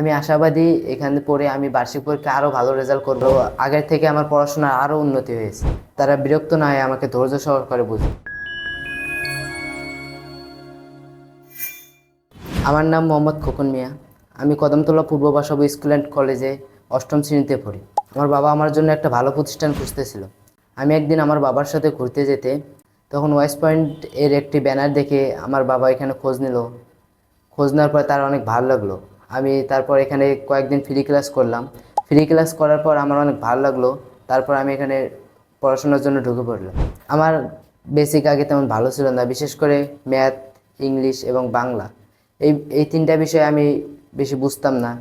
আমি আশাবাদী এখানে পড়ে আমি বার্ষিক পরীক্ষা আরও ভালো রেজাল্ট করব। আগের থেকে আমার পড়াশোনা আরও উন্নতি হয়েছে। তারা বিরক্ত না হয়ে আমাকে ধৈর্য সহকারে বুঝে আমার নাম মোহাম্মদ খোকন মিয়া। আমি কদমতলা পূর্ব বাসব স্কুল অ্যান্ড কলেজে অষ্টম শ্রেণীতে পড়ি। আমার বাবা আমার জন্য একটা ভালো প্রতিষ্ঠান খুঁজতেছিল। আমি একদিন আমার বাবার সাথে ঘুরতে যেতে তখন ওয়েস্ট পয়েন্ট এর একটি ব্যানার দেখে আমার বাবা এখানে খোঁজ নিল। খোঁজ নেওয়ার পরে তার অনেক ভালো লাগল। আমি তারপর এখানে কয়েকদিন ফ্রি ক্লাস করলাম। ফ্রি ক্লাস করার পর আমার অনেক ভালো লাগল। তারপর আমি এখানে পড়াশোনার জন্য ঢুকে পড়লাম। আমার বেসিক আগে তেমন ভালো ছিল না, বিশেষ করে ম্যাথ ইংলিশ এবং বাংলা। এই এই তিনটা বিষয়ে আমি বেশি বুঝতাম না।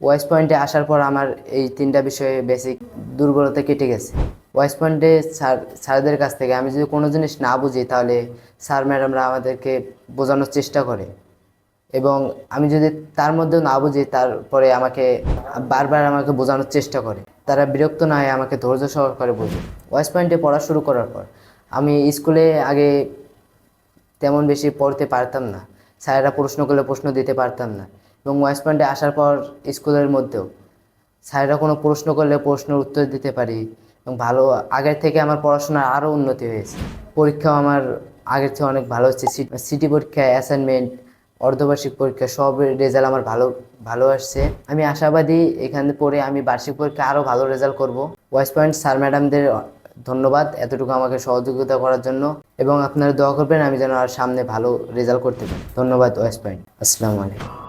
ওয়েস্ট পয়েন্টে আসার পর আমার এই তিনটা বিষয়ে বেসিক দুর্বলতা কেটে গেছে। ওয়েস্ট পয়েন্টে স্যার স্যারদের কাছ থেকে আমি যদি কোনো জিনিস না বুঝি, তাহলে স্যার ম্যাডামরা আমাদেরকে বোঝানোর চেষ্টা করে। এবং আমি যদি তার মধ্যেও না বুঝি, তারপরে আমাকে বারবার আমাকে বোঝানোর চেষ্টা করে। তারা বিরক্ত না হয়ে আমাকে ধৈর্য সহকারে বোঝে। ওয়েস্ট পয়েন্টে পড়া শুরু করার পর আমি স্কুলে আগে তেমন বেশি পড়তে পারতাম না। স্যারেরা প্রশ্ন করলে প্রশ্ন দিতে পারতাম না। এবং ওয়েস্ট পয়েন্টে আসার পর স্কুলের মধ্যেও স্যারেরা কোনো প্রশ্ন করলে প্রশ্নের উত্তর দিতে পারি এবং ভালো, আগের থেকে আমার পড়াশোনার আরও উন্নতি হয়েছে। পরীক্ষাও আমার আগের থেকে অনেক ভালো হচ্ছে। সিটি পরীক্ষা অ্যাসাইনমেন্ট অর্ধবার্ষিক পরীক্ষা, সব রেজাল্ট আমার ভালো ভালো আসছে। আমি আশাবাদী এখানে পড়ে আমি বার্ষিক পরীক্ষা আরও ভালো রেজাল্ট করব। ওয়েস্ট পয়েন্ট স্যার ম্যাডামদের ধন্যবাদ এতটুকু আমাকে সহযোগিতা করার জন্য এবং আপনারা দোয়া করবেন আমি যেন আর সামনে ভালো রেজাল্ট করতে পারি। ধন্যবাদ ওয়েস্ট পয়েন্ট আসসালামু আলাইকুম।